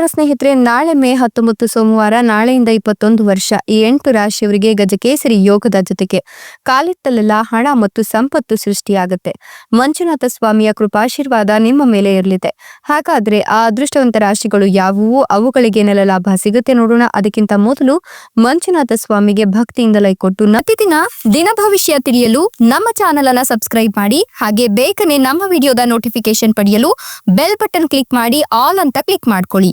ನಮಸ್ಕಾರ ಸ್ನೇಹಿತರೆ, ನಾಳೆ ಮೇ ಹತ್ತೊಂಬತ್ತು ಸೋಮವಾರ, ನಾಳೆಯಿಂದ ಇಪ್ಪತ್ತೊಂದು ವರ್ಷ ಈ ಎಂಟು ರಾಶಿಯವರಿಗೆ ಗಜಕೇಸರಿ ಯೋಗದ ಜೊತೆಗೆ ಕಾಲಿತ್ತಲೆಲ್ಲ ಹಣ ಮತ್ತು ಸಂಪತ್ತು ಸೃಷ್ಟಿಯಾಗುತ್ತೆ. ಮಂಜುನಾಥ ಸ್ವಾಮಿಯ ಕೃಪಾಶೀರ್ವಾದ ನಿಮ್ಮ ಮೇಲೆ ಇರಲಿದೆ. ಹಾಗಾದ್ರೆ ಆ ಅದೃಷ್ಟವಂತ ರಾಶಿಗಳು ಯಾವುವು? ಅವುಗಳಿಗೆ ನೆಲ ಲಾಭ ಸಿಗುತ್ತೆ ನೋಡೋಣ. ಅದಕ್ಕಿಂತ ಮೊದಲು ಮಂಜುನಾಥ ಸ್ವಾಮಿಗೆ ಭಕ್ತಿಯಿಂದ ಲೈಕ್ ಕೊಟ್ಟು ಪ್ರತಿದಿನ ದಿನ ಭವಿಷ್ಯ ತಿಳಿಯಲು ನಮ್ಮ ಚಾನೆಲ್ ಅನ್ನ ಸಬ್ಸ್ಕ್ರೈಬ್ ಮಾಡಿ, ಹಾಗೆ ಬೇಗನೆ ನಮ್ಮ ವಿಡಿಯೋದ ನೋಟಿಫಿಕೇಶನ್ ಪಡೆಯಲು ಬೆಲ್ ಬಟನ್ ಕ್ಲಿಕ್ ಮಾಡಿ, ಆಲ್ ಅಂತ ಕ್ಲಿಕ್ ಮಾಡ್ಕೊಳ್ಳಿ.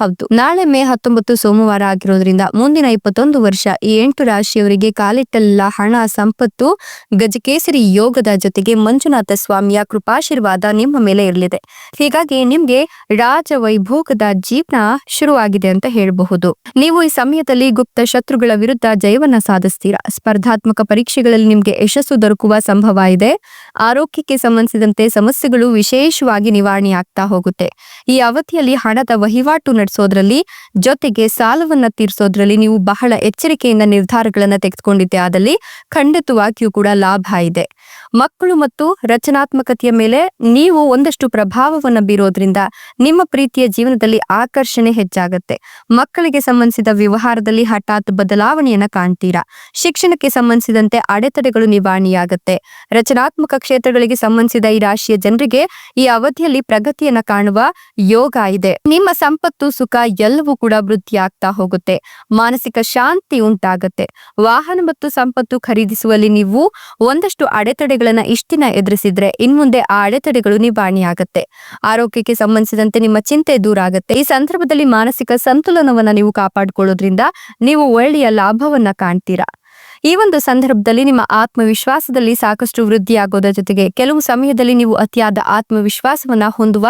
ಹೌದು. ನಾಳೆ ಮೇ ಹತ್ತೊಂಬತ್ತು ಸೋಮವಾರ ಆಗಿರೋದ್ರಿಂದ ಮುಂದಿನ ಇಪ್ಪತ್ತೊಂದು ವರ್ಷ ಈ ಎಂಟು ರಾಶಿಯವರಿಗೆ ಕಾಲಿಟ್ಟಲ್ಲ ಹಣ, ಸಂಪತ್ತು, ಗಜಕೇಸರಿ ಯೋಗದ ಜೊತೆಗೆ ಮಂಜುನಾಥ ಸ್ವಾಮಿಯ ಕೃಪಾಶೀರ್ವಾದ ನಿಮ್ಮ ಮೇಲೆ ಇರಲಿದೆ. ಹೀಗಾಗಿ ನಿಮ್ಗೆ ರಾಜ ವೈಭೋಗದ ಜೀವನ ಶುರುವಾಗಿದೆ ಅಂತ ಹೇಳಬಹುದು. ನೀವು ಈ ಸಮಯದಲ್ಲಿ ಗುಪ್ತ ಶತ್ರುಗಳ ವಿರುದ್ಧ ಜಯವನ್ನ ಸಾಧಿಸ್ತೀರಾ? ಸ್ಪರ್ಧಾತ್ಮಕ ಪರೀಕ್ಷೆಗಳಲ್ಲಿ ನಿಮ್ಗೆ ಯಶಸ್ಸು ದೊರಕುವ ಸಂಭವ ಇದೆ. ಆರೋಗ್ಯಕ್ಕೆ ಸಂಬಂಧಿಸಿದಂತೆ ಸಮಸ್ಯೆಗಳು ವಿಶೇಷವಾಗಿ ನಿವಾರಣೆಯಾಗ್ತಾ ಹೋಗುತ್ತೆ. ಈ ಅವಧಿಯಲ್ಲಿ ಹಣದ ವಹಿವಾಟು ನಡೆಸೋದ್ರಲ್ಲಿ ಜೊತೆಗೆ ಸಾಲವನ್ನ ತೀರಿಸೋದ್ರಲ್ಲಿ ನೀವು ಬಹಳ ಎಚ್ಚರಿಕೆಯಿಂದ ನಿರ್ಧಾರಗಳನ್ನ ತೆಗೆದುಕೊಂಡಿದ್ದೆ. ಆದಲ್ಲಿ ಖಂಡಿತವಾಗಿಯೂ ಕೂಡ ಲಾಭ ಇದೆ. ಮಕ್ಕಳು ಮತ್ತು ರಚನಾತ್ಮಕತೆಯ ಮೇಲೆ ನೀವು ಒಂದಷ್ಟು ಪ್ರಭಾವವನ್ನು ಬೀರೋದ್ರಿಂದ ನಿಮ್ಮ ಪ್ರೀತಿಯ ಜೀವನದಲ್ಲಿ ಆಕರ್ಷಣೆ ಹೆಚ್ಚಾಗತ್ತೆ. ಮಕ್ಕಳಿಗೆ ಸಂಬಂಧಿಸಿದ ವ್ಯವಹಾರದಲ್ಲಿ ಹಠಾತ್ ಬದಲಾವಣೆಯನ್ನ ಕಾಣ್ತೀರಾ? ಶಿಕ್ಷಣಕ್ಕೆ ಸಂಬಂಧಿಸಿದಂತೆ ಅಡೆತಡೆಗಳು ನಿವಾರಣೆಯಾಗತ್ತೆ. ರಚನಾತ್ಮಕ ಕ್ಷೇತ್ರಗಳಿಗೆ ಸಂಬಂಧಿಸಿದ ಈ ರಾಶಿಯ ಜನರಿಗೆ ಈ ಅವಧಿಯಲ್ಲಿ ಪ್ರಗತಿಯನ್ನ ಕಾಣುವ ಯೋಗ ಇದೆ. ನಿಮ್ಮ ಸಂಪತ್ತು, ಸುಖ ಎಲ್ಲವೂ ಕೂಡ ವೃದ್ಧಿ ಆಗ್ತಾ ಹೋಗುತ್ತೆ. ಮಾನಸಿಕ ಶಾಂತಿ ಉಂಟಾಗುತ್ತೆ. ವಾಹನ ಮತ್ತು ಸಂಪತ್ತು ಖರೀದಿಸುವಲ್ಲಿ ನೀವು ಒಂದಷ್ಟು ಅಡೆತಡೆಗಳನ್ನ ಇಷ್ಟಿನ ಎದುರಿಸಿದ್ರೆ ಇನ್ಮುಂದೆ ಆ ಅಡೆತಡೆಗಳು ನಿವಾರಣೆಯಾಗುತ್ತೆ. ಆರೋಗ್ಯಕ್ಕೆ ಸಂಬಂಧಿಸಿದಂತೆ ನಿಮ್ಮ ಚಿಂತೆ ದೂರ ಆಗುತ್ತೆ ಈ ಸಂದರ್ಭದಲ್ಲಿ ಮಾನಸಿಕ ಸಂತುಲನವನ್ನ ನೀವು ಕಾಪಾಡಿಕೊಳ್ಳೋದ್ರಿಂದ ನೀವು ಒಳ್ಳೆಯ ಲಾಭವನ್ನ ಕಾಣ್ತೀರಾ. ಈ ಒಂದು ಸಂದರ್ಭದಲ್ಲಿ ನಿಮ್ಮ ಆತ್ಮವಿಶ್ವಾಸದಲ್ಲಿ ಸಾಕಷ್ಟು ವೃದ್ಧಿಯಾಗೋದರ ಜೊತೆಗೆ ಕೆಲವು ಸಮಯದಲ್ಲಿ ನೀವು ಅತಿಯಾದ ಆತ್ಮವಿಶ್ವಾಸವನ್ನ ಹೊಂದುವ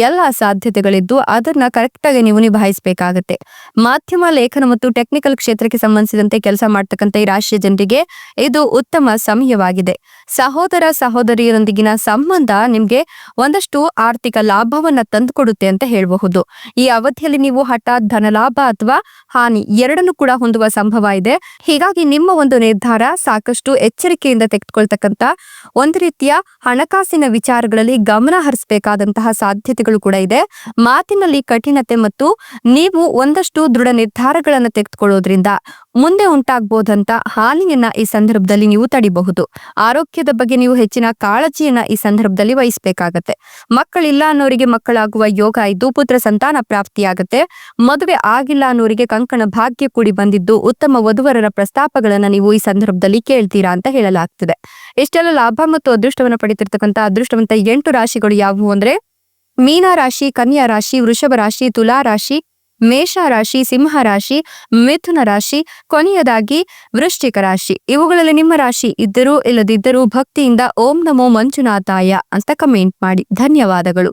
ಎಲ್ಲ ಸಾಧ್ಯತೆಗಳಿದ್ದು ಅದನ್ನ ಕರೆಕ್ಟ್ ಆಗಿ ನೀವು ನಿಭಾಯಿಸಬೇಕಾಗತ್ತೆ. ಮಾಧ್ಯಮ, ಲೇಖನ ಮತ್ತು ಟೆಕ್ನಿಕಲ್ ಕ್ಷೇತ್ರಕ್ಕೆ ಸಂಬಂಧಿಸಿದಂತೆ ಕೆಲಸ ಮಾಡ್ತಕ್ಕಂಥ ಈ ರಾಶಿಯ ಜನರಿಗೆ ಇದು ಉತ್ತಮ ಸಮಯವಾಗಿದೆ. ಸಹೋದರ, ಸಹೋದರಿಯರೊಂದಿಗಿನ ಸಂಬಂಧ ನಿಮ್ಗೆ ಒಂದಷ್ಟು ಆರ್ಥಿಕ ಲಾಭವನ್ನ ತಂದುಕೊಡುತ್ತೆ ಅಂತ ಹೇಳಬಹುದು. ಈ ಅವಧಿಯಲ್ಲಿ ನೀವು ಹಠಾತ್ ಧನಲಾಭ ಅಥವಾ ಹಾನಿ ಎರಡನ್ನು ಕೂಡ ಹೊಂದುವ ಸಂಭವ ಇದೆ. ಹೀಗಾಗಿ ನಿಮ್ಮ ಒಂದು ನಿರ್ಧಾರ ಸಾಕಷ್ಟು ಎಚ್ಚರಿಕೆಯಿಂದ ತೆಗೆದುಕೊಳ್ತಕ್ಕಂತ ಒಂದು ರೀತಿಯ ಹಣಕಾಸಿನ ವಿಚಾರಗಳಲ್ಲಿ ಗಮನ ಹರಿಸಬೇಕಾದಂತಹ ಸಾಧ್ಯತೆಗಳು ಕೂಡ ಇದೆ. ಮಾತಿನಲ್ಲಿ ಕಠಿಣತೆ ಮತ್ತು ನೀವು ಒಂದಷ್ಟು ದೃಢ ನಿರ್ಧಾರಗಳನ್ನು ತೆಗೆದುಕೊಳ್ಳೋದ್ರಿಂದ ಮುಂದೆ ಉಂಟಾಗಬಹುದಂತ ಹಾನಿಯನ್ನ ಈ ಸಂದರ್ಭದಲ್ಲಿ ನೀವು ತಡಿಬಹುದು. ಆರೋಗ್ಯದ ಬಗ್ಗೆ ನೀವು ಹೆಚ್ಚಿನ ಕಾಳಜಿಯನ್ನ ಈ ಸಂದರ್ಭದಲ್ಲಿ ವಹಿಸಬೇಕಾಗತ್ತೆ. ಮಕ್ಕಳಿಲ್ಲ ಅನ್ನೋರಿಗೆ ಮಕ್ಕಳಾಗುವ ಯೋಗ ಇದ್ದು ಪುತ್ರ ಸಂತಾನ ಪ್ರಾಪ್ತಿಯಾಗತ್ತೆ. ಮದುವೆ ಆಗಿಲ್ಲ ಅನ್ನೋರಿಗೆ ಕಂಕಣ ಭಾಗ್ಯ ಕೂಡಿ ಬಂದಿದ್ದು ಉತ್ತಮ ವಧುವರರ ಪ್ರಸ್ತಾಪಗಳನ್ನ ನೀವು ಈ ಸಂದರ್ಭದಲ್ಲಿ ಕೇಳ್ತೀರಾ ಅಂತ ಹೇಳಲಾಗ್ತಿದೆ. ಇಷ್ಟೆಲ್ಲ ಲಾಭ ಮತ್ತು ಅದೃಷ್ಟವನ್ನು ಪಡಿತಿರ್ತಕ್ಕಂಥ ಅದೃಷ್ಟವಂತ ಎಂಟು ರಾಶಿಗಳು ಯಾವುವು ಅಂದ್ರೆ ಮೀನ ರಾಶಿ ಕನ್ಯಾ ರಾಶಿ ವೃಷಭ ರಾಶಿ ತುಲಾ ರಾಶಿ ಮೇಷ ರಾಶಿ ಸಿಂಹ ರಾಶಿ ಮಿಥುನ ರಾಶಿ, ಕೊನೆಯದಾಗಿ ವೃಶ್ಚಿಕ ರಾಶಿ. ಇವುಗಳಲ್ಲಿ ನಿಮ್ಮ ರಾಶಿ ಇದ್ದರೂ ಇಲ್ಲದಿದ್ದರೂ ಭಕ್ತಿಯಿಂದ ಓಂ ನಮೋ ಮಂಜುನಾಥಾಯ ಅಂತ ಕಮೆಂಟ್ ಮಾಡಿ. ಧನ್ಯವಾದಗಳು.